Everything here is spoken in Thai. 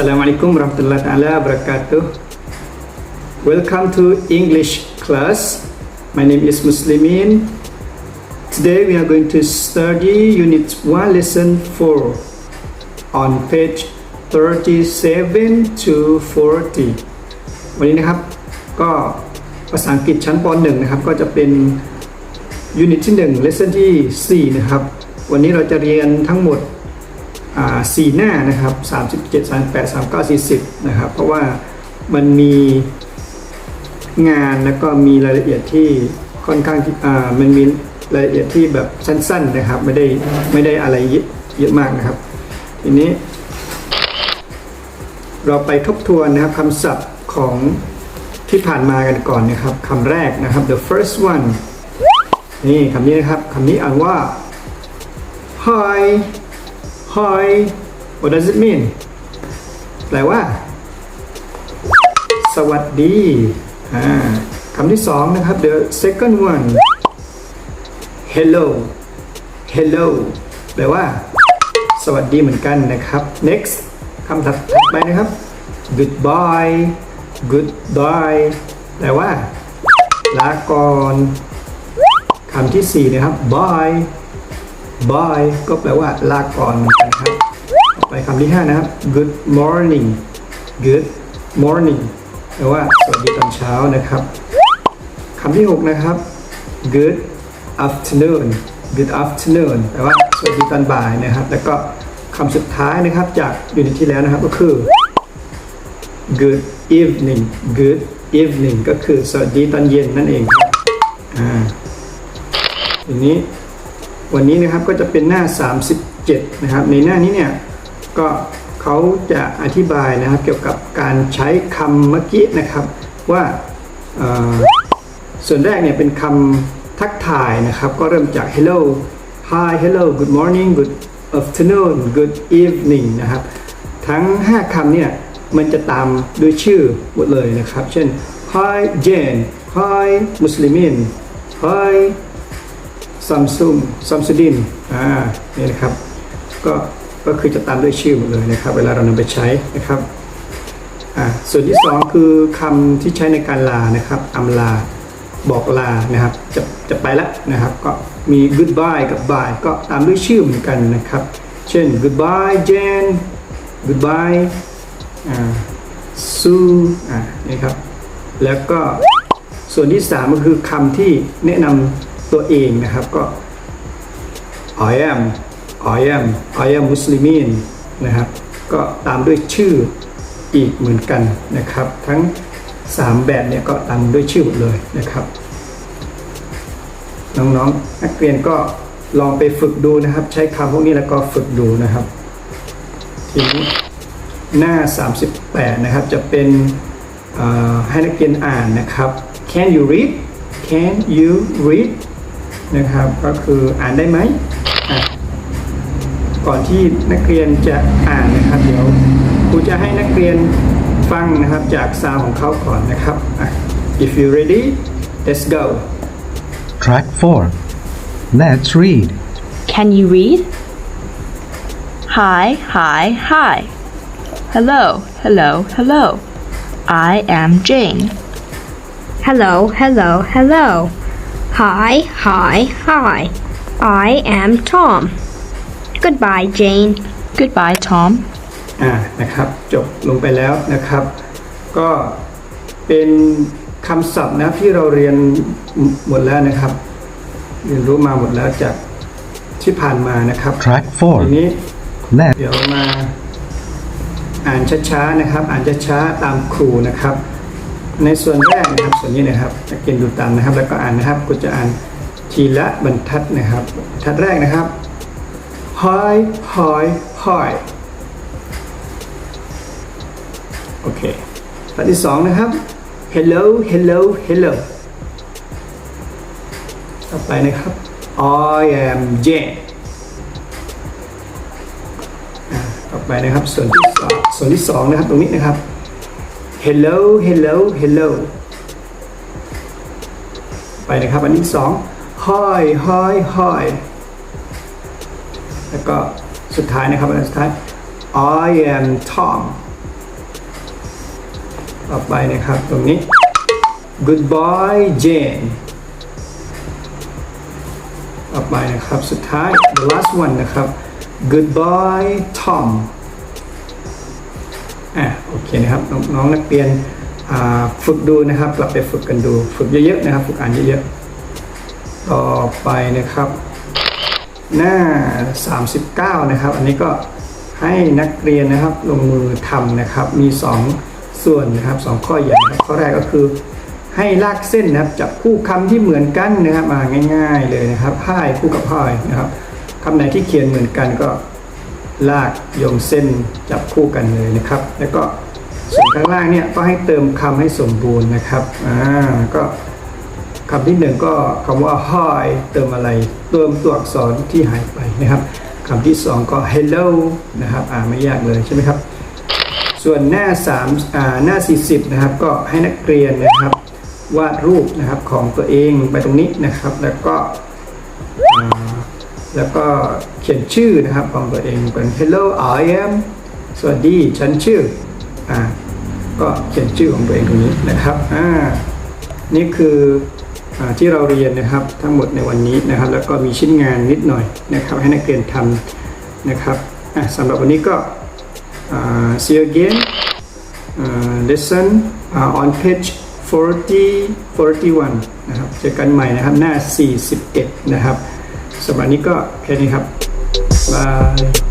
Assalamualaikum warahmatullahi taala wabarakatuh. Welcome to English class. My name is Muslimin. Today we are going to study Unit 1 Lesson 4 on page 37 to 40 วันนี้นะครับ ก็ภาษาอังกฤษชั้นป .1 นะครับ ก็จะเป็นยูนิตที่ 1 lesson ที่ 4 นะครับ วันนี้เราจะเรียนทั้งหมด สี่หน้านะครับ37 38 39 40นะครับ เพราะว่ามันมีงานแล้วก็มีรายละเอียดที่ค่อนข้างอ่ามันมีรายละเอียดที่แบบสั้น ๆนะครับ ไม่ได้ไม่ได้อะไรเยอะมากนะครับ ทีนี้ เราไปทบทวนนะครับคำศัพท์ของที่ผ่านมากันก่อนนะครับคำแรกนะครับ the first one นี่คำนี้นะครับคำนี้อ่านว่า hi hi what does it mean แปลว่า สวัสดีอ่าคำที่สองนะครับ the second one hello hello แปลว่า สวัสดีเหมือนกันนะครับ next คำถัดไปนะครับ goodbye goodbye แปลว่า ลาก่อนคำที่สี่นะครับ bye bye ก็แปลว่าลาก่อนนกันครับต่อไปคำที่ห้านะครับ good morning good morning แปลว่าสวัสดีตอนเช้านะครับคำที่หกนะครับ good afternoon good afternoon แปลว่าสวัสดีตอนบ่ายนะครับ แล้วก็คำสุดท้ายนะครับจากยูนิตที่แล้วนะครับก็คือ good evening good evening ก็คือสวัสดีตอนเย็นนั่นเองครับอ่าทีนี้ วันนี้นะครับก็จะเป็นหน้า 37 นะครับ ในหน้านี้เนี่ยก็เขาจะอธิบายนะครับเกี่ยวกับการใช้คำเมื่อกี้นะครับว่าส่วนแรกเนี่ยเป็นคำทักทายนะครับ ก็เริ่มจาก hello hi hello good morning good afternoon good evening นะครับ ทั้ง 5คำเนี่ยมันจะตามด้วยชื่อหมดเลยนะครับ เช่น hi Jane hi Muslimin hi ซัมซุงซัมซุดินอ่านี่นะครับก็ก็คือจะตามด้วยชื่อหมดเลยนะครับ เวลาเรานำไปใช้นะครับอ่าส่วนที่สองคือคำที่ใช้ในการลานะครับอำลาบอกลานะครับ จะจะไปและนะครับ ก็มี goodbye กับ bye ก็ตามด้วยชื่อเหมือนกันนะครับ เช่น goodbye Jane goodbye อ่า Sue อ่านี่ครับ แล้วก็ส่วนที่สามก็คือคำที่แนะนำ ตัวเองนะครับก็ I am I am I am Muslimin นะครับ ก็ตามด้วยชื่ออีกเหมือนกันนะครับ ทั้ง 3 แบบเนี่ยก็ตามด้วยชื่อหมดเลยนะครับ น้องๆนักเรียนก็ลองไปฝึกดูนะครับ ใช้คำพวกนี้แล้วก็ฝึกดูนะครับทีนี้หน้า 38 นะครับ จะเป็นให้นักเรียนอ่านนะครับ Can you read Can you read นะครับ ก็คืออ่านได้ไหมอะก่อนที่นักเรียนจะอ่านนะครับ เดี๋ยวครูจะให้นักเรียนฟังนะครับจากซาวของเขาก่อนนะครับอะ If you ready let's go Track 4. Let's read. Can you read? Hi, hi, hi. Hello, hello, hello. I am Jane. Hello, hello, hello. Hi, hi, hi. I am Tom. Goodbye, Jane. Goodbye, Tom. อ่านะครับจบลงไปแล้วนะครับ ก็เป็นคำศัพท์นะที่เราเรียนหมดแล้วนะครับ เรียนรู้มาหมดแล้วจากที่ผ่านมานะครับ Track ที 4. นี้ Let เดี๋ยวมาอ่านช้าๆนะครับ อ่านช้าๆตามครูนะครับ ในส่วนแรกนะครับส่วนนี้นะครับนักเรียนดูตามนะครับ แล้วก็อ่านนะครับกูจะอ่านทีละบรรทัดนะครับบรรทัดแรกนะครับ hi hi hi โอเคบรรทัดที่สองนะครับ hello hello hello ต่อไปนะครับ I am Jane ต่อไปนะครับส่วนที่สองส่วนที่สองนะครับตรงนี้นะครับ hello hello hello ไปนะครับอันที่สอง hi hi hi แล้วก็สุดท้ายนะครับอันสุดท้าย I am Tom ต่อไปนะครับตรงนี้ goodbye Jane ต่อไปนะครับสุดท้าย the last one นะครับ goodbye Tom เคนะครับน้องนักเรียนฝึกดูนะครับ กลับไปฝึกกันดู ฝึกเยอะๆนะครับ ฝึกอ่านเยอะๆต่อไปนะครับ หน้า 39 นะครับ อันนี้ก็ให้นักเรียนนะครับลงมือทำนะครับ มี 2 ส่วนนะครับ 2 ข้อใหญ่ข้อแรกก็คือให้ลากเส้นนะครับจับคู่คำที่เหมือนกันนะครับมาง่าย ๆเลยนะครับพ่ายคู่กับพ่ายนะครับคำไหนที่เขียนเหมือนกันก็ลากโยงเส้นจับคู่กันเลยนะครับ แล้วก็ ส่วนข้างล่างเนี่ยก็ให้เติมคำให้สมบูรณ์นะครับอ่าก็คำที่หนึ่งก็คำว่า hi เติมอะไร เติมตัวอักษรที่หายไปนะครับคำที่สองก็ hello นะครับอ่าไม่ยากเลยใช่ไหมครับ ส่วนหน้า3อ่าหน้า 40 นะครับ ก็ให้นักเรียนนะครับวาดรูปนะครับของตัวเองไปตรงนี้นะครับ แล้วก็แล้วก็เขียนชื่อนะครับของตัวเองเป็น hello I am สวัสดี ฉันชื่อ อ่าก็เขียนชื่อของตัวเองตรงนี้นะครับอ่านี่คืออาที่เราเรียนนะครับทั้งหมดในวันนี้นะครับ แล้วก็มีชิ้นงานนิดหน่อยนะครับ ให้นักเรียนทำนะครับอะสำหรับวันนี้ก็ see you again uh, lesson uh, on page 40 41 นะครับ เจอกันใหม่นะครับ หน้า 41 นะครับสำหรับนี้ก็แค่นี้ครับบาย